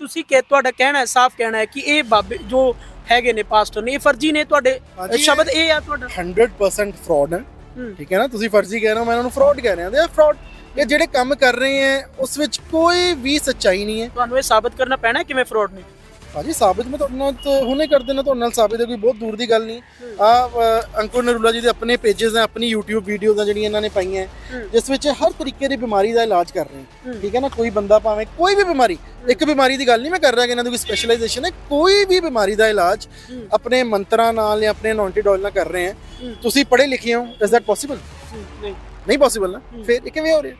ਤੁਸੀਂ ਕਿ ਤੁਹਾਡਾ ਕਹਿਣਾ ਹੈ ਸਾਫ਼ ਕਹਿਣਾ ਹੈ ਕਿ ਇਹ ਬਾਬੇ ਜੋ ਹੈਗੇ ਨੇ ਪਾਸਟਰ ਨੇ ਇਹ ਫਰਜ਼ੀ ਨੇ ਤੁਹਾਡੇ ਹਾਂਜੀ, ਇਹ- ਸ਼ਬਦ ਇਹ ਆ ਤੁਹਾਡਾ? 100% ਫਰਾਡ ਹੈ। ਹੂੰ। ਠੀਕ ਹੈ ਨਾ? ਤੁਸੀਂ ਫਰਜ਼ੀ ਕਹਿ ਰਹੇ ਹੋ ਮੈਂ ਇਹਨਾਂ ਨੂੰ ਫਰਾਡ ਕਹਿ ਰਿਹਾ। ਦੇ ਫਰਾਡ ਇਹ ਜਿਹੜੇ ਕੰਮ ਕਰ ਰਹੇ ਹੈ ਉਸ ਵਿੱਚ ਕੋਈ ਵੀ ਸੱਚਾਈ ਨਹੀਂ ਹੈ। ਤੁਹਾਨੂੰ ਇਹ ਸਾਬਤ ਕਰਨਾ ਪੈਣਾ ਹੈ ਕਿਵੇਂ ਫਰਾਡ ਨੇ ਭਾਜੀ ਸਾਬਿਤ ਮੈਂ ਤੁਹਾਡੇ ਨਾਲ ਤਾਂ ਹੁਣੇ ਕਰ ਦੇਣਾ ਤੁਹਾਡੇ ਨਾਲ ਸਾਬਿਤ ਹੈ ਕੋਈ ਬਹੁਤ ਦੂਰ ਦੀ ਗੱਲ ਨਹੀਂ ਆ ਅੰਕੁਰ ਨਰੂਲਾ ਜੀ ਦੇ ਆਪਣੇ ਪੇजेस ਹੈ ਆਪਣੀ YouTube ਵੀਡੀਓਜ਼ ਆ ਜਿਹੜੀਆਂ ਇਹਨਾਂ ਨੇ ਪਾਈਆਂ। ਜਿਸ ਵਿੱਚ ਹਰ ਤਰੀਕੇ ਦੀ ਬਿਮਾਰੀ ਦਾ ਇਲਾਜ ਕਰ ਰਹੇ ਠੀਕ ਹੈ ਨਾ ਕੋਈ ਬੰਦਾ ਭਾਵੇਂ ਕੋਈ ਵੀ ਬਿਮਾਰੀ ਇੱਕ ਬਿਮਾਰੀ ਦੀ ਗੱਲ ਨਹੀਂ ਮੈਂ ਕਰ ਰਿਹਾ ਕਿ ਇਹਨਾਂ ਦੀ ਕੋਈ ਸਪੈਸ਼ਲਾਈਜੇਸ਼ਨ ਹੈ ਕੋਈ ਵੀ ਬਿਮਾਰੀ ਦਾ ਇਲਾਜ। ਆਪਣੇ ਮੰਤਰਾਂ ਨਾਲ ਜਾਂ ਆਪਣੇ ਅਨੌਂਟਿਡ ਆਇਲ ਨਾਲ ਕਰ ਰਹੇ ਹੈ। ਤੁਸੀਂ ਪੜ੍ਹੇ ਲਿਖੇ ਹੋ ਇਜ਼ that ਪੋਸੀਬਲ ਨਹੀਂ ਨਹੀਂ ਪੋਸੀਬਲ ਨਾ। ਫਿਰ ਇਹ ਕਿਵੇਂ ਹੋ ਰਿਹਾ।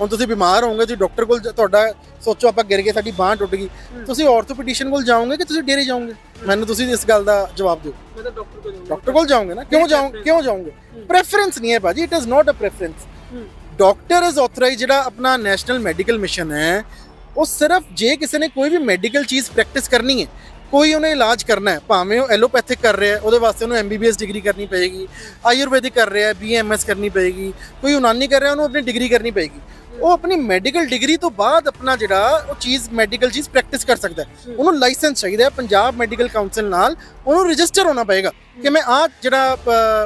ਹੁਣ ਤੁਸੀਂ ਬਿਮਾਰ ਹੋਵੋਗੇ ਤੁਸੀਂ ਡਾਕਟਰ ਕੋਲ ਤੁਹਾਡਾ ਸੋਚੋ ਆਪਾਂ ਗਿਰ ਗਏ ਸਾਡੀ ਬਾਹ ਟੁੱਟ ਗਈ। ਤੁਸੀਂ ਆਰਥੋਪੈਡਿਸ਼ਨ ਕੋਲ ਜਾਓਗੇ ਕਿ ਤੁਸੀਂ ਡੇਰੇ ਜਾਓਗੇ? ਮੈਨੂੰ ਤੁਸੀਂ ਇਸ ਗੱਲ ਦਾ ਜਵਾਬ ਦਿਓ। ਮੈਂ ਤਾਂ ਡਾਕਟਰ ਕੋਲ ਜਾਊਂਗਾ। ਡਾਕਟਰ ਕੋਲ ਜਾਓਗੇ ਨਾ? ਕਿਉਂ ਜਾਓ। ਕਿਉਂ ਜਾਓਗੇ? ਪ੍ਰੈਫਰੈਂਸ ਨਹੀਂ ਹੈ ਭਾਜੀ it is not a preference. Doctor is authorise ਜਿਹੜਾ ਆਪਣਾ ਨੈਸ਼ਨਲ ਮੈਡੀਕਲ ਮਿਸ਼ਨ ਹੈ ਉਹ ਸਿਰਫ ਜੇ ਕਿਸੇ ਨੇ ਕੋਈ ਵੀ ਮੈਡੀਕਲ ਚੀਜ਼ ਪ੍ਰੈਕਟਿਸ ਕਰਨੀ ਹੈ ਕੋਈ ਉਹਨੇ ਇਲਾਜ ਕਰਨਾ ਹੈ ਭਾਵੇਂ ਉਹ ਐਲੋਪੈਥਿਕ ਕਰ ਰਿਹਾ ਹੈ ਉਹਦੇ ਵਾਸਤੇ ਉਹਨੂੰ ਐਮਬੀਬੀਐਸ ਡਿਗਰੀ ਕਰਨੀ ਪਏਗੀ ਆਯੁਰਵੈਦਿਕ ਕਰ ਰਿਹਾ ਹੈ ਬੀਐਮਐਸ ਕਰਨੀ ਪਏਗੀ ਕੋਈ ਯੂਨਾਨੀ ਕਰ ਰਿਹਾ ਉਹਨੂੰ ਆਪਣੀ ਡਿਗਰੀ ਕਰਨੀ ਪਏਗੀ। ਉਹ ਆਪਣੀ ਮੈਡੀਕਲ ਡਿਗਰੀ ਤੋਂ ਬਾਅਦ ਆਪਣਾ ਜਿਹੜਾ ਉਹ ਚੀਜ਼ ਮੈਡੀਕਲ ਚੀਜ਼ ਪ੍ਰੈਕਟਿਸ ਕਰ ਸਕਦਾ ਉਹਨੂੰ ਲਾਇਸੈਂਸ ਚਾਹੀਦਾ ਹੈ ਪੰਜਾਬ ਮੈਡੀਕਲ ਕਾਉਂਸਲ ਨਾਲ। ਉਹਨੂੰ ਰਜਿਸਟਰ ਹੋਣਾ ਪਏਗਾ ਕਿ ਮੈਂ ਆ ਜਿਹੜਾ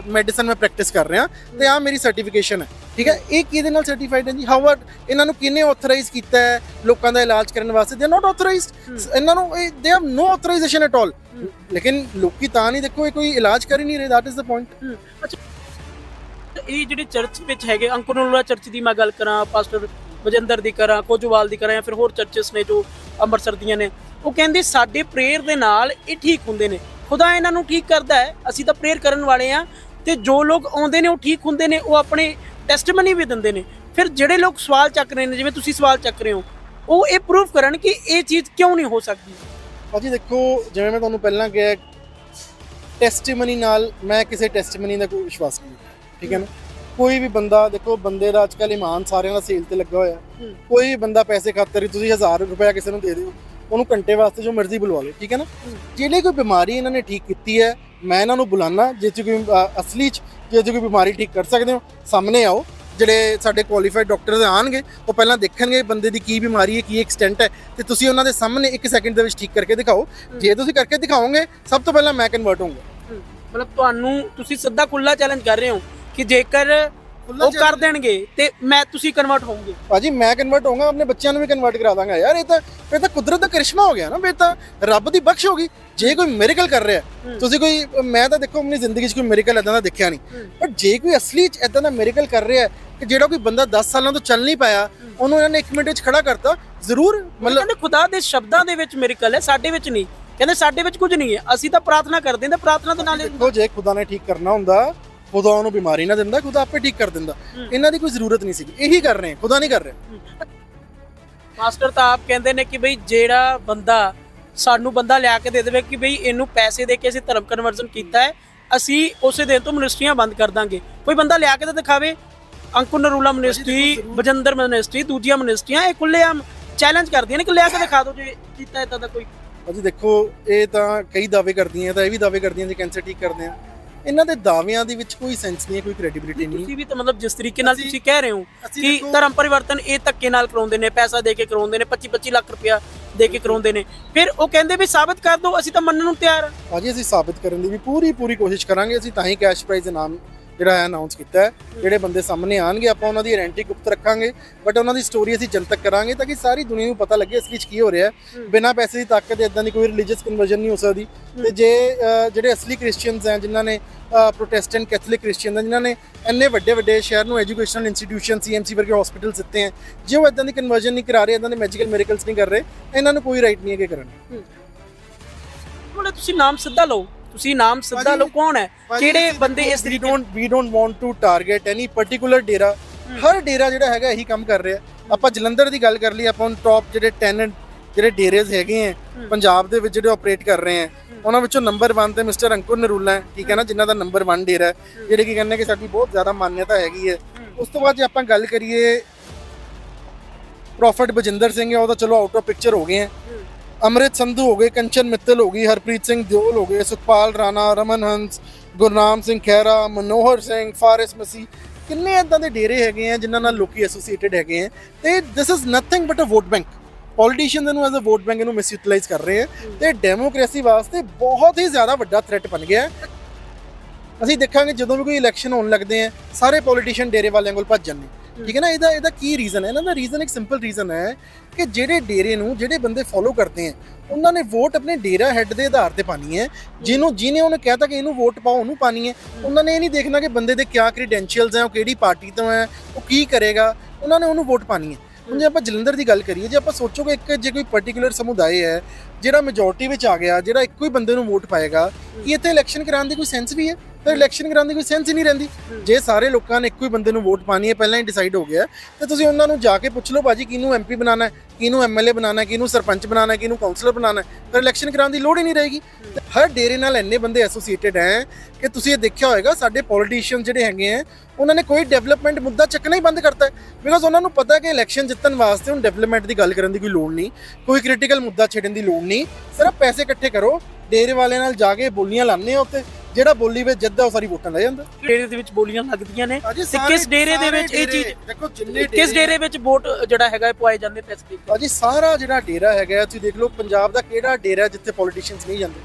ਮੈਡੀਸਨ ਮੈਂ ਪ੍ਰੈਕਟਿਸ ਕਰ ਰਿਹਾ ਤੇ ਆ ਮੇਰੀ ਸਰਟੀਫਿਕੇਸ਼ਨ ਹੈ। ਠੀਕ ਹੈ? ਇਹ ਕਿਹਦੇ ਨਾਲ ਸਰਟੀਫਾਈਡ ਹੈ ਜੀ? ਹਾਊ ਇਹਨਾਂ ਨੂੰ ਕਿਹਨੇ ਆਥੋਰਾਈਜ਼ ਕੀਤਾ ਹੈ? ਲੋਕਾਂ ਦਾ ਇਲਾਜ ਕਰਨ ਵਾਸਤੇ। ਦੇ ਨਾਟ ਆਥੋਰਾਈਜ਼ਡ ਇਹਨਾਂ ਨੂੰ ਦੇ have no authorization at all ਲੇਕਿਨ ਲੋਕੀ ਤਾਂ ਨਹੀਂ ਦੇਖੋ ਇਹ ਕੋਈ ਇਲਾਜ ਕਰ ਹੀ ਨਹੀਂ ਰਹੇ। That is the point. ਅੱਛਾ ਇਹ ਜਿਹੜੇ ਚਰਚ ਵਿੱਚ ਹੈਗੇ ਅੰਕੁਰਨਲਾ ਚਰਚ ਦੀ ਮੈਂ ਗੱਲ ਕਰਾਂ, ਪਾਸਟਰ ਬਜਿੰਦਰ ਦੀ ਕਰਾਂ ਕੋਜਵਾਲ ਦੀ ਕਰਾਂ ਜਾਂ ਫਿਰ ਹੋਰ ਚਰਚਸ ਨੇ ਜੋ ਅੰਮ੍ਰਿਤਸਰ ਦੀਆਂ ਨੇ, ਉਹ ਕਹਿੰਦੇ ਸਾਡੇ ਪ੍ਰੇਅਰ ਦੇ ਨਾਲ ਇਹ ਠੀਕ ਹੁੰਦੇ ਨੇ। ਖੁਦਾ ਇਹਨਾਂ ਨੂੰ ਠੀਕ ਕਰਦਾ ਹੈ, ਅਸੀਂ ਤਾਂ ਪ੍ਰੇਅਰ ਕਰਨ ਵਾਲੇ ਆ ਤੇ ਜੋ ਲੋਕ ਆਉਂਦੇ ਨੇ ਉਹ ਠੀਕ ਹੁੰਦੇ ਨੇ, ਉਹ ਆਪਣੇ ਟੈਸਟਮਨੀ ਵੀ ਦਿੰਦੇ ਨੇ। ਫਿਰ ਜਿਹੜੇ ਲੋਕ ਸਵਾਲ ਚੱਕ ਰਹੇ ਨੇ, ਜਿਵੇਂ ਤੁਸੀਂ ਸਵਾਲ ਚੱਕ ਰਹੇ ਹੋ, ਉਹ ਇਹ ਪ੍ਰੂਫ ਕਰਨ ਕਿ ਇਹ ਚੀਜ਼ ਕਿਉਂ ਨਹੀਂ ਹੋ ਸਕਦੀ? ਭਾਜੀ ਦੇਖੋ, ਜਿਵੇਂ ਮੈਂ ਤੁਹਾਨੂੰ ਪਹਿਲਾਂ ਕਿਹਾ ਟੈਸਟਮਨੀ ਨਾਲ ਮੈਂ ਕਿਸੇ ਟੈਸਟਮਨੀ ਦਾ ਕੋਈ ਵਿਸ਼ਵਾਸ ਨਹੀਂ ਠੀਕ ਹੈ ਨਾ? ਕੋਈ ਵੀ ਬੰਦਾ ਦੇਖੋ ਬੰਦੇ ਦਾ ਅੱਜਕੱਲ ਇਮਾਨ ਸਾਰਿਆਂ ਦਾ ਸੇਲ ਤੇ ਲੱਗਾ ਹੋਇਆ। ਕੋਈ ਵੀ ਬੰਦਾ ਪੈਸੇ ਖਾਤਰ ਹੀ ਤੁਸੀਂ 1000 ਰੁਪਏ ਕਿਸੇ ਨੂੰ ਦੇ ਦਿਓ ਉਹਨੂੰ ਘੰਟੇ ਵਾਸਤੇ ਜੋ ਮਰਜ਼ੀ ਬੁਲਵਾ ਲਓ ਠੀਕ ਹੈ ਨਾ? ਜਿਹੜੇ ਕੋਈ ਬਿਮਾਰੀ ਇਹਨਾਂ ਨੇ ਠੀਕ ਕੀਤੀ ਹੈ ਮੈਂ ਇਹਨਾਂ ਨੂੰ ਬੁਲਾਣਾ ਜੇ ਤੁਸੀਂ ਕੋਈ ਅਸਲੀ ਚ ਜੇ ਤੁਸੀਂ ਕੋਈ ਬਿਮਾਰੀ ਠੀਕ ਕਰ ਸਕਦੇ ਹੋ ਸਾਹਮਣੇ ਆਓ। ਜਿਹੜੇ ਸਾਡੇ ਕੁਆਲੀਫਾਈਡ ਡਾਕਟਰਸ ਆਣਗੇ ਉਹ ਪਹਿਲਾਂ ਦੇਖਣਗੇ ਬੰਦੇ ਦੀ ਕੀ ਬਿਮਾਰੀ ਹੈ ਕੀ ਐਕਸਟੈਂਟ ਹੈ ਤੇ ਤੁਸੀਂ ਉਹਨਾਂ ਦੇ ਸਾਹਮਣੇ 1 ਸੈਕਿੰਡ ਦੇ ਵਿੱਚ ਠੀਕ ਕਰਕੇ ਦਿਖਾਓ। ਜੇ ਤੁਸੀਂ ਕਰਕੇ ਦਿਖਾਓਗੇ ਸਭ ਤੋਂ ਪਹਿਲਾਂ ਮੈਂ ਕਨਵਰਟ ਹੋਊਂਗਾ। ਮਤਲਬ ਤੁਹਾਨੂੰ ਤੁਸੀਂ ਸਿੱਧਾ ਖੁੱਲਾ ਚੈਲੰਜ ਕਰ ਰਹੇ ਹੋ ਕਿ ਜੇਕਰ ਉਹ ਕਰ ਦੇਣਗੇ ਤੇ ਮੈਂ ਤੁਸੀਂ ਕਨਵਰਟ ਹੋਵੋਗੇ। ਭਾਜੀ ਮੈਂ ਕਨਵਰਟ ਹੋਊਂਗਾ ਆਪਣੇ ਬੱਚਿਆਂ ਨੂੰ ਵੀ ਕਨਵਰਟ ਕਰਾ ਦਾਂਗਾ ਯਾਰ। ਇਹ ਤਾਂ ਇਹ ਤਾਂ ਕੁਦਰਤ ਦਾ ਕਰਿਸ਼ਮਾ ਹੋ ਗਿਆ ਨਾ ਇਹ ਤਾਂ ਰੱਬ ਦੀ ਬਖਸ਼ ਹੋ ਗਈ। ਜੇ ਕੋਈ ਮਿਰੇਕਲ ਕਰ ਰਿਹਾ। ਤੁਸੀਂ ਕੋਈ ਮੈਂ ਤਾਂ ਦੇਖੋ ਆਪਣੀ ਜ਼ਿੰਦਗੀ 'ਚ ਕੋਈ ਮਿਰੇਕਲ ਇਦਾਂ ਦਾ ਦੇਖਿਆ ਨਹੀਂ। ਪਰ ਜੇ ਕੋਈ ਅਸਲੀ 'ਚ ਇਦਾਂ ਦਾ ਮਿਰੇਕਲ ਕਰ ਰਿਹਾ ਕਿ ਜਿਹੜਾ ਕੋਈ ਬੰਦਾ 10 ਸਾਲਾਂ ਤੋਂ ਚੱਲ ਨਹੀਂ ਪਾਇਆ ਉਹਨੂੰ ਇਹਨਾਂ ਨੇ 1 ਮਿੰਟ 'ਚ ਖੜਾ ਕਰਤਾ ਜ਼ਰੂਰ ਮਤਲਬ ਕਹਿੰਦੇ ਖੁਦਾ ਦੇ ਸ਼ਬਦਾਂ ਦੇ ਵਿੱਚ ਮਿਰਕਲ ਹੈ ਸਾਡੇ ਵਿੱਚ ਨਹੀਂ। ਕਹਿੰਦੇ ਸਾਡੇ ਵਿੱਚ ਕੁਝ ਨਹੀਂ ਹੈ। ਅਸੀਂ ਤਾਂ ਪ੍ਰਾਰਥਨਾ ਕਰਦੇ ਹਾਂ ਤੇ ਪ੍ਰਾਰਥਨਾ ਦੇ ਨਾਲ ਦੇਖੋ ਜੇ ਖੁਦਾ ਨੇ ਠੀਕ ਕਰਨਾ ਹੁੰਦਾ ਖੁਦਾ ਉਹਨੂੰ ਬਿਮਾਰੀ ਨਾ ਦਿੰਦਾ ਖੁਦਾ ਆਪੇ ਠੀਕ ਕਰ ਦਿੰਦਾ। ਇਹਨਾਂ ਦੀ ਕੋਈ ਜ਼ਰੂਰਤ ਨਹੀਂ ਸੀਗੀ। ਇਹੀ ਕਰ ਰਹੇ ਖੁਦਾ ਨਹੀਂ ਕਰ ਰਿਹਾ। ਮਾਸਟਰ ਤਾਂ ਆਪ ਕਹਿੰਦੇ ਨੇ ਕਿ ਬਈ ਜਿਹੜਾ ਬੰਦਾ ਸਾਨੂੰ ਬੰਦਾ ਲਿਆ ਕੇ ਦੇ ਦੇਵੇ ਕਿ ਬਈ ਇਹਨੂੰ ਪੈਸੇ ਦੇ ਕੇ ਅਸੀਂ ਧਰਮ ਕਨਵਰਜਨ ਕੀਤਾ ਹੈ ਅਸੀਂ ਉਸੇ ਦਿਨ ਤੋਂ ਮਿਨਿਸਟਰੀਆਂ ਬੰਦ ਕਰ ਦਾਂਗੇ। ਕੋਈ ਬੰਦਾ ਲਿਆ ਕੇ ਤਾਂ ਦਿਖਾਵੇ। ਅੰਕੁਰ ਨਰੂਲਾ ਮਿਨਿਸਟਰੀ ਬਜਿੰਦਰ ਮਿਨਿਸਟਰੀ ਦੂਜੀਆਂ ਮਿਨਿਸਟਰੀਆਂ ਇਹ ਖੁੱਲ੍ਹੇਆਮ ਚੈਲੰਜ ਕਰਦੀਆਂ ਨੇ ਕਿ ਲਿਆ ਕੇ ਦਿਖਾ ਦਿਓ ਜੇ ਕੀਤਾ ਇਦਾਂ ਦਾ ਕੋਈ। ਅਜੀ ਦੇਖੋ ਇਹ ਤਾਂ ਕਈ ਦਾਅਵੇ ਕਰਦੀਆਂ ਤਾਂ ਇਹ ਵੀ ਦਾਅਵੇ ਕਰਦੀਆਂ ਜੇ ਕੈਂਸਰ ਠੀਕ ਕਰਦੇ ਆ। ਇਹਨਾਂ ਦੇ ਦਾਅਵਿਆਂ ਦੇ ਵਿੱਚ ਕੋਈ ਸੈਂਸ ਨਹੀਂ ਹੈ ਕੋਈ ਕ੍ਰੈਡੀਬਿਲਿਟੀ ਨਹੀਂ ਤੁਸੀਂ ਵੀ ਤਾਂ ਮਤਲਬ ਜਿਸ ਤਰੀਕੇ ਨਾਲ ਤੁਸੀਂ ਕਹਿ ਰਹੇ ਹੋ ਕਿ ਧਰਮ ਪਰਿਵਰਤਨ ਇਹ ਧੱਕੇ ਨਾਲ ਕਰਾਉਂਦੇ ਨੇ ਪੈਸਾ ਦੇ ਕੇ ਕਰਾਉਂਦੇ ਨੇ 25 25 ਲੱਖ ਰੁਪਇਆ ਦੇ ਕੇ ਕਰਾਉਂਦੇ ਨੇ। ਫਿਰ ਉਹ ਕਹਿੰਦੇ ਵੀ ਸਾਬਤ ਕਰ ਦਿਓ ਅਸੀਂ ਤਾਂ ਮੰਨਣ ਨੂੰ ਤਿਆਰ ਹਾਂ। ਭਾਜੀ ਅਸੀਂ ਸਾਬਿਤ ਕਰਨ ਦੀ ਵੀ ਪੂਰੀ ਪੂਰੀ ਕੋਸ਼ਿਸ਼ ਕਰਾਂਗੇ ਅਸੀਂ ਤਾਂ ਹੀ ਕੈਸ਼ ਪ੍ਰਾਈਜ਼ ਇਨਾਮ ਜਿਹੜਾ ਹੈ ਅਨਾਉਂਸ ਕੀਤਾ ਹੈ ਜਿਹੜੇ ਬੰਦੇ ਸਾਹਮਣੇ ਆਣਗੇ ਆਪਾਂ ਉਹਨਾਂ ਦੀ ਆਇਡੈਂਟੀ ਗੁਪਤ ਰੱਖਾਂਗੇ ਬਟ ਉਹਨਾਂ ਦੀ ਸਟੋਰੀ ਅਸੀਂ ਜਨਤਕ ਕਰਾਂਗੇ ਤਾਂ ਕਿ ਸਾਰੀ ਦੁਨੀਆ ਨੂੰ ਪਤਾ ਲੱਗੇ ਅਸਲੀ 'ਚ ਕੀ ਹੋ ਰਿਹਾ ਹੈ। ਬਿਨਾਂ ਪੈਸੇ ਦੀ ਤਾਕਤ ਦੇ ਇਦਾਂ ਦੀ ਕੋਈ ਰਿਲੀਜੀਅਸ ਕਨਵਰਜਨ ਨਹੀਂ ਹੋ ਸਕਦੀ। ਤੇ ਜੇ ਜਿਹੜੇ ਅਸਲੀ ਕ੍ਰਿਸਚੀਅਨਸ ਹੈ ਜਿਨ੍ਹਾਂ ਨੇ ਪ੍ਰੋਟੈਸਟੈਂਟ ਕੈਥੋਲਿਕ ਕ੍ਰਿਸਚੀਅਨ ਹੈ ਜਿਨ੍ਹਾਂ ਨੇ ਇੰਨੇ ਵੱਡੇ ਵੱਡੇ ਸ਼ਹਿਰ ਨੂੰ ਐਜੂਕੇਸ਼ਨਲ ਇੰਸਟੀਟਿਊਸ਼ਨ ਸੀਐਮਸੀ ਵਰਗੇ ਹਸਪੀਟਲਸ ਦਿੱਤੇ ਹੈ ਜੇ ਉਹ ਇਦਾਂ ਦੀ ਕਨਵਰਜਨ ਨਹੀਂ ਕਰਾ ਰਹੇ ਇਦਾਂ ਦੇ ਮੈਜੀਕਲ ਮਿਰੇਕਲਸ ਨਹੀਂ ਕਰ ਰਹੇ ਇਹਨਾਂ ਨੂੰ ਕੋਈ ਰਾਈਟ ਨਹੀਂ ਹੈ ਕਿ ਕਰਨ। ਉਹਨੇ ਤੁਸੀਂ ਨਾਮ ਸਿੱਧਾ ਲਓ। ਤੁਸੀਂ ਨਾਮ ਸਿੱਧਾ ਲਓ ਕੌਣ ਹੈ? ਕਿਹੜੇ ਬੰਦੇ ਇਸ ਵੀ ਤਰੀਕੇ don't we don't want to target any particular dera. ਹਰ ਡੇਰਾ ਜਿਹੜਾ ਹੈਗਾ ਇਹੀ ਕੰਮ ਕਰ ਰਿਹਾ। ਆਪਾਂ ਜਲੰਧਰ ਦੀ ਗੱਲ ਕਰ ਲਈ ਆਪਾਂ ਟੌਪ ਜਿਹੜੇ 10 ਜਿਹੜੇ ਡੇਰੇਜ਼ ਹੈਗੇ ਆ ਪੰਜਾਬ ਦੇ ਵਿੱਚ ਜਿਹੜੇ ਆਪਰੇਟ ਕਰ ਰਹੇ ਆ ਉਹਨਾਂ ਵਿੱਚੋਂ ਨੰਬਰ 1 ਤੇ ਮਿਸਟਰ ਅੰਕੁਰ ਨਰੂਲਾ ਹੈ ਠੀਕ ਹੈ ਨਾ ਜਿਨ੍ਹਾਂ ਦਾ ਨੰਬਰ 1 ਡੇਰਾ ਹੈ ਜਿਹੜੇ ਕੀ ਕਹਿੰਦੇ ਕਿ ਸਾਡੀ ਬਹੁਤ ਜ਼ਿਆਦਾ ਮਾਨਯਤਾ ਹੈਗੀ ਹੈ। ਉਸ ਤੋਂ ਬਾਅਦ ਜੇ ਆਪਾਂ ਗੱਲ ਕਰੀਏ ਪ੍ਰੋਫਟ ਬਜਿੰਦਰ ਸਿੰਘ ਹੈ ਉਹ ਤਾਂ ਚਲੋ ਆਊਟ ਆਫ ਪਿਕਚਰ ਹੋ ਗਏ ਹੈ। ਅਮਰਿਤ ਸੰਧੂ ਹੋ ਗਏ, ਕੰਚਨ ਮਿੱਤਲ ਹੋ ਗਈ, ਹਰਪ੍ਰੀਤ ਸਿੰਘ ਦਿਓਲ ਹੋ ਗਏ, ਸੁਖਪਾਲ ਰਾਣਾ, ਰਮਨ ਹੰਸ, ਗੁਰਨਾਮ ਸਿੰਘ ਖਹਿਰਾ, ਮਨੋਹਰ ਸਿੰਘ, ਫਾਰਿਸ ਮਸੀ ਕਿੰਨੇ ਇਦਾਂ ਦੇ ਡੇਰੇ ਹੈਗੇ ਆ ਜਿਨ੍ਹਾਂ ਨਾਲ ਲੋਕੀ ਐਸੋਸੀਏਟਡ ਹੈਗੇ ਆ। ਤੇ this is nothing but a vote bank politicians ਨੂੰ ਐਜ਼ ਅ ਵੋਟ ਬੈਂਕ ਨੂੰ ਮਿਸਯੂਟਿਲਾਈਜ਼ ਕਰ ਰਹੇ ਹੈ ਤੇ ਡੈਮੋਕ੍ਰੇਸੀ ਵਾਸਤੇ ਬਹੁਤ ਹੀ ਜ਼ਿਆਦਾ ਵੱਡਾ ਥ੍ਰੈਟ ਬਣ ਗਿਆ। ਅਸੀਂ ਦੇਖਾਂਗੇ ਜਦੋਂ ਵੀ ਕੋਈ ਇਲੈਕਸ਼ਨ ਹੋਣ ਲੱਗਦੇ ਆ, ਸਾਰੇ ਪੋਲੀਟੀਸ਼ੀਅਨ ਡੇਰੇ ਵਾਲਿਆਂ ਕੋਲ ਭੱਜ ਜਾਂਦੇ ਠੀਕ ਹੈ ਨਾ? ਇਹਦਾ ਇਹਦਾ ਕੀ ਰੀਜ਼ਨ ਹੈ? ਇਹਨਾਂ ਦਾ ਰੀਜ਼ਨ ਇੱਕ ਸਿੰਪਲ ਰੀਜ਼ਨ ਹੈ ਕਿ ਜਿਹੜੇ ਡੇਰੇ ਨੂੰ ਜਿਹੜੇ ਬੰਦੇ ਫੋਲੋ ਕਰਦੇ ਆ ਉਹਨਾਂ ਨੇ ਵੋਟ ਆਪਣੇ ਡੇਰਾ ਹੈੱਡ ਦੇ ਆਧਾਰ ਤੇ ਪਾਣੀ ਹੈ। ਜਿਹਨੂੰ ਜਿਹਨੇ ਉਹਨੇ ਕਹਿਤਾ ਕਿ ਇਹਨੂੰ ਵੋਟ ਪਾਓ, ਉਹਨੂੰ ਪਾਣੀ ਹੈ। ਉਹਨਾਂ ਨੇ ਇਹ ਨਹੀਂ ਦੇਖਣਾ ਕਿ ਬੰਦੇ ਦੇ ਕਿਆ ਕ੍ਰੈਡੈਂਸ਼ੀਅਲਸ ਹੈ, ਉਹ ਕਿਹੜੀ ਪਾਰਟੀ ਤੋਂ ਹੈ, ਉਹ ਕੀ ਕਰੇਗਾ। ਉਹਨਾਂ ਨੇ ਉਹਨੂੰ ਵੋਟ ਪਾਣੀ ਹੈ। ਹੁਣ ਜੇ ਆਪਾਂ ਜਲੰਧਰ ਦੀ ਗੱਲ ਕਰੀਏ, ਜੇ ਆਪਾਂ ਸੋਚੋਗੇ ਇੱਕ ਜੇ ਕੋਈ ਪਾਰਟਿਕੂਲਰ ਸਮੁਦਾਇ ਹੈ, ਜਿਹੜਾ ਮੈਜੋਰਟੀ ਵਿੱਚ ਆ ਗਿਆ, ਜਿਹੜਾ ਇੱਕੋ ਹੀ ਬੰਦੇ ਨੂੰ ਵੋਟ ਪਾਏਗਾ, ਕੀ ਇੱਥੇ ਇਲੈਕਸ਼ਨ ਕਰਾਉਣ ਦੀ ਕੋਈ ਸੈਂਸ ਵੀ ਹੈ? ਤਾਂ ਇਲੈਕਸ਼ਨ ਕਰਾਉਣ ਦੀ ਕੋਈ ਸੈਂਸ ਹੀ ਨਹੀਂ ਰਹਿੰਦੀ। ਜੇ ਸਾਰੇ ਲੋਕਾਂ ਨੇ ਇੱਕੋ ਹੀ ਬੰਦੇ ਨੂੰ ਵੋਟ ਪਾਣੀ ਹੈ, ਪਹਿਲਾਂ ਹੀ ਡਿਸਾਈਡ ਹੋ ਗਿਆ ਤੇ ਤੁਸੀਂ ਉਹਨਾਂ ਨੂੰ ਜਾ ਕੇ ਪੁੱਛ ਲਓ ਬਾਜੀ ਕਿਹਨੂੰ ਐਮਪੀ ਬਣਾਉਣਾ ਹੈ, ਕਿਹਨੂੰ ਐਮਐਲਏ ਬਣਾਉਣਾ ਹੈ, ਕਿਹਨੂੰ ਸਰਪੰਚ ਬਣਾਉਣਾ ਹੈ, ਕਿਹਨੂੰ ਕਾਉਂਸਲਰ ਬਣਾਉਣਾ ਹੈ। ਫਿਰ ਇਲੈਕਸ਼ਨ ਕਰਾਉਣ ਦੀ ਲੋੜ ਹੀ ਨਹੀਂ ਰਹੇਗੀ। ਤੇ ਹਰ ਡੇਰੇ ਨਾਲ ਇੰਨੇ ਬੰਦੇ ਐਸੋਸੀਏਟਡ ਹੈ ਕਿ ਤੁਸੀਂ ਇਹ ਦੇਖਿਆ ਹੋਵੇਗਾ ਸਾਡੇ ਪੋਲੀਟੀਸ਼ੀਅਨ ਜਿਹੜੇ ਹੈਗੇ ਆ ਉਹਨਾਂ ਨੇ ਕੋਈ ਡਿਵੈਲਪਮੈਂਟ ਮੁੱਦਾ ਚੱਕਣਾ ਹੀ ਬੰਦ ਕਰਤਾ ਹੈ। ਬਿਕਾਜ਼ ਉਹਨਾਂ ਨੂੰ ਪਤਾ ਹੈ ਕਿ ਇਲੈਕਸ਼ਨ ਜਿੱਤਣ ਵਾਸਤੇ ਹੁਣ ਡਿਵੈਲਪਮੈਂਟ ਦੀ ਗੱਲ ਕਰਨ ਦੀ ਕੋਈ ਲੋੜ ਨਹੀਂ, ਕੋਈ ਕ੍ਰਿਟੀਕਲ ਮੁੱਦਾ ਛੇੜਨ ਦੀ ਲੋੜ ਨਹੀਂ। ਸਿਰਫ ਪੈਸੇ ਇਕੱਠੇ ਕਰੋ ਡੇਰੇ ਵਾਲਿਆਂ ਨਾਲ ਜਾ ਕੇ ਬੋਲੀਆਂ ਲਾਣੇ ਆ ਉੱਤੇ ਜਿਹੜਾ ਬੋਲੀ ਵਿੱਚ ਜਿੱਤਦਾ ਉਹ ਸਾਰੀ ਵੋਟਾਂ ਲੈ ਜਾਂਦਾ। ਡੇਰੇ ਦੇ ਵਿੱਚ ਬੋਲੀਆਂ ਲੱਗਦੀਆਂ ਨੇ ਤੇ ਕਿਸ ਡੇਰੇ ਦੇ ਵਿੱਚ ਇਹ ਚੀਜ਼ ਦੇਖੋ ਜਿੰਨੇ ਕਿਸ ਡੇਰੇ ਵਿੱਚ ਵੋਟ ਜਿਹੜਾ ਹੈਗਾ ਇਹ ਪਵਾਏ ਜਾਂਦੇ ਪੈਸੇ? ਭਾਜੀ ਸਾਰਾ ਜਿਹੜਾ ਡੇਰਾ ਹੈਗਾ ਤੁਸੀਂ ਦੇਖ ਲਓ ਪੰਜਾਬ ਦਾ ਕਿਹੜਾ ਡੇਰਾ ਜਿੱਥੇ ਪੋਲੀਟੀਸ਼ੀਅਨਸ ਨਹੀਂ ਜਾਂਦੇ?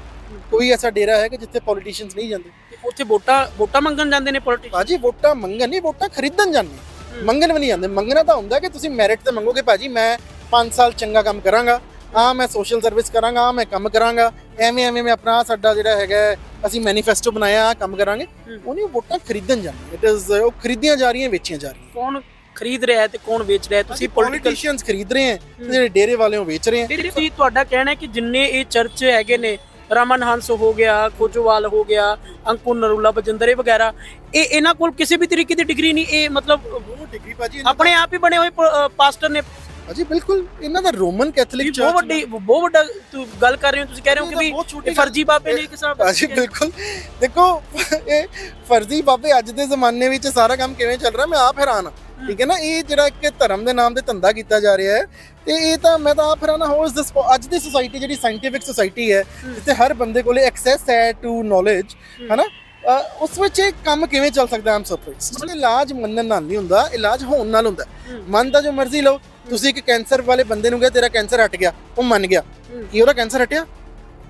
ਕੋਈ ਐਸਾ ਡੇਰਾ ਹੈ ਕਿ ਜਿੱਥੇ ਪੋਲੀਟੀਸ਼ੀਅਨਸ ਨਹੀਂ ਜਾਂਦੇ? ਉੱਥੇ ਵੋਟਾਂ ਵੋਟਾਂ ਮੰਗਣ ਜਾਂਦੇ ਨੇ ਪੋਲੀਟਿਕਸ ਭਾਜੀ ਵੋਟਾਂ ਮੰਗਣ ਨਹੀਂ ਵੋਟਾਂ ਖਰੀਦਣ ਜਾਂਦੇ ਮੰਗਣ ਵੀ ਨਹੀਂ ਜਾਂਦੇ। ਮੰਗਣਾ ਤਾਂ ਹੁੰਦਾ ਕਿ ਤੁਸੀਂ ਮੈਰਿਟ ਤੇ ਮੰਗੋਗੇ ਭਾਜੀ ਮੈਂ 5 ਸਾਲ ਚੰਗਾ ਕੰਮ ਕਰਾਂਗਾ। ਆ ਮੈਂ ਸੋਸ਼ਲ ਸਰਵਿਸ ਕਰਾਂਗਾ ਮੈਂ ਕੰਮ ਕਰਾਂਗਾ। ਐਵੇਂ ਐਵੇਂ ਮੈਂ ਆਪਣਾ ਸਾਡਾ ਜਿਹੜਾ ਹੈਗਾ ਅਸੀਂ ਮੈਨੀਫੈਸਟੋ ਬਣਾਇਆ ਆਹ ਕੰਮ ਕਰਾਂਗੇ। ਉਹ ਨਹੀਂ ਵੋਟਾਂ ਖਰੀਦਣ ਜਾਂਦੇ ਇਟ ਇਜ਼ ਉਹ ਖਰੀਦੀਆਂ ਜਾ ਰਹੀਆਂ ਵੇਚੀਆਂ ਜਾ ਰਹੀਆਂ। ਕੌਣ ਖਰੀਦ ਰਿਹਾ ਹੈ ਤੇ ਕੌਣ ਵੇਚ ਰਿਹਾ ਹੈ? ਤੁਸੀਂ ਪੋਲੀਟੀਸ਼ੀਅਨਸ ਖਰੀਦ ਰਹੇ ਹੈ ਜਿਹੜੇ ਡੇਰੇ ਵਾਲੇ ਉਹ ਵੇਚ ਰਹੇ ਹੈ। ਤੁਸੀਂ ਤੁਹਾਡਾ ਕਹਿਣਾ ਹੈ ਕਿ ਜਿੰਨੇ ਇਹ ਚਰਚ ਹੈਗੇ ਨੇ ਰਮਨ ਹੰਸ ਹੋ ਗਿਆ ਖੋਜੋਵਾਲ ਹੋ ਗਿਆ ਅੰਕੁਰ ਨਰੂਲਾ ਬਜਿੰਦਰੇ ਵਗੈਰਾ ਇਹ ਇਹਨਾਂ ਕੋਲ ਕਿਸੇ ਵੀ ਤਰੀਕੇ ਦੀ ਡਿਗਰੀ ਨਹੀਂ ਇਹ ਮਤਲਬ ਉਹ ਡਿਗਰੀ ਭਾਜੀ ਆਪਣੇ ਆਪ ਹੀ ਬਣੇ ਹੋਏ ਪਾਸਟਰ ਨੇ ਭਾਜੀ ਬਿਲਕੁਲ। ਇਹਨਾਂ ਦਾ ਰੋਮਨ ਕੈਥੋਲਿਕ ਬਹੁਤ ਵੱਡੀ ਬਹੁਤ ਵੱਡਾ ਤੁਸੀਂ ਗੱਲ ਕਰ ਰਹੇ ਹੋ ਤੁਸੀਂ ਕਹਿ ਰਹੇ ਹੋ ਕਿ ਵੀ ਫਰਜ਼ੀ ਬਾਬੇ ਨੇ ਇੱਕ ਹਿਸਾਬ ਭਾਜੀ ਬਿਲਕੁਲ। ਦੇਖੋ ਇਹ ਫਰਜ਼ੀ ਬਾਬੇ ਅੱਜ ਦੇ ਜ਼ਮਾਨੇ ਵਿੱਚ ਸਾਰਾ ਕੰਮ ਕਿਵੇਂ ਚੱਲ ਰਿਹਾ ਮੈਂ ਆਪ ਹੈਰਾਨ ਹਾਂ। ਠੀਕ ਹੈ ਨਾ? ਇਹ ਜਿਹੜਾ ਇੱਕ ਧਰਮ ਦੇ ਨਾਮ ਤੇ ਧੰਦਾ ਕੀਤਾ ਜਾ ਰਿਹਾ ਹੈ ਤੇ ਇਹ ਤਾਂ ਮੈਂ ਤਾਂ ਆਪ ਹੈਰਾਨ ਹਾਂ ਹਾਊ ਇਸ ਦਿਸ ਅੱਜ ਦੀ ਸੋਸਾਇਟੀ ਜਿਹੜੀ ਸਾਇੰਟੀਫਿਕ ਸੋਸਾਇਟੀ ਹੈ ਜਿੱਥੇ ਹਰ ਬੰਦੇ ਕੋਲੇ ਐਕਸੈਸ ਹੈ ਟੂ ਨੋਲੇਜ ਹੈਨਾ? ਅ, ਉਸ ਵਿੱਚ ਇਹ ਕੰਮ ਕਿਵੇਂ ਚੱਲ ਸਕਦਾ ਆਮ ਸਰਪ੍ਰਾਈਜ਼ ਇਲਾਜ ਮੰਨਣ ਨਾਲ ਨਹੀਂ ਹੁੰਦਾ ਇਲਾਜ ਹੋਣ ਨਾਲ ਹੁੰਦਾ। ਮਨ ਤਾਂ ਜੋ ਮਰਜ਼ੀ ਲਓ ਤੁਸੀਂ ਇੱਕ ਕੈਂਸਰ ਵਾਲੇ ਬੰਦੇ ਨੂੰ ਕਹੇ ਤੇਰਾ ਕੈਂਸਰ ਹਟ ਗਿਆ ਉਹ ਮੰਨ ਗਿਆ। ਕੀ ਉਹਦਾ ਕੈਂਸਰ ਹਟਿਆ?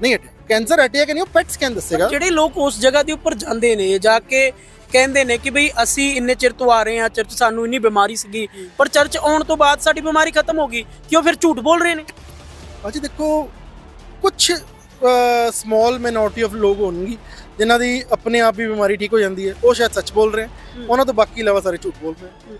ਨਹੀਂ ਹਟਿਆ। ਕੈਂਸਰ ਹਟਿਆ ਕਿ ਨਹੀਂ ਉਹ ਪੈਟ ਸਕੈਨ ਦੱਸੇਗਾ। ਜਿਹੜੇ ਲੋਕ ਉਸ ਜਗ੍ਹਾ ਦੇ ਉੱਪਰ ਜਾਂਦੇ ਨੇ ਜਾ ਕੇ ਕਹਿੰਦੇ ਨੇ ਕਿ ਬਈ ਅਸੀਂ ਇੰਨੇ ਚਿਰ ਤੋਂ ਆ ਰਹੇ ਹਾਂ ਚਰਚ ਸਾਨੂੰ ਇੰਨੀ ਬਿਮਾਰੀ ਸੀਗੀ ਪਰ ਚਰਚ ਆਉਣ ਤੋਂ ਬਾਅਦ ਸਾਡੀ ਬਿਮਾਰੀ ਖਤਮ ਹੋ ਗਈ ਕਿਉਂ ਫਿਰ ਝੂਠ ਬੋਲ ਰਹੇ ਨੇ? ਭਾਜੀ ਦੇਖੋ ਕੁਝ ਸਮਾਲ ਮਿਨੋਰਟੀ ਆਫ ਲੋਕ ਹੋਣਗੇ। ਜਿਨ੍ਹਾਂ ਦੀ ਆਪਣੇ ਆਪ ਹੀ ਬਿਮਾਰੀ ਠੀਕ ਹੋ ਜਾਂਦੀ ਹੈ ਉਹ ਸ਼ਾਇਦ ਸੱਚ ਬੋਲ ਰਹੇ ਹੈ। ਉਹਨਾਂ ਤੋਂ ਬਾਕੀ ਇਲਾਵਾ ਸਾਰੇ ਝੂਠ ਬੋਲ ਰਹੇ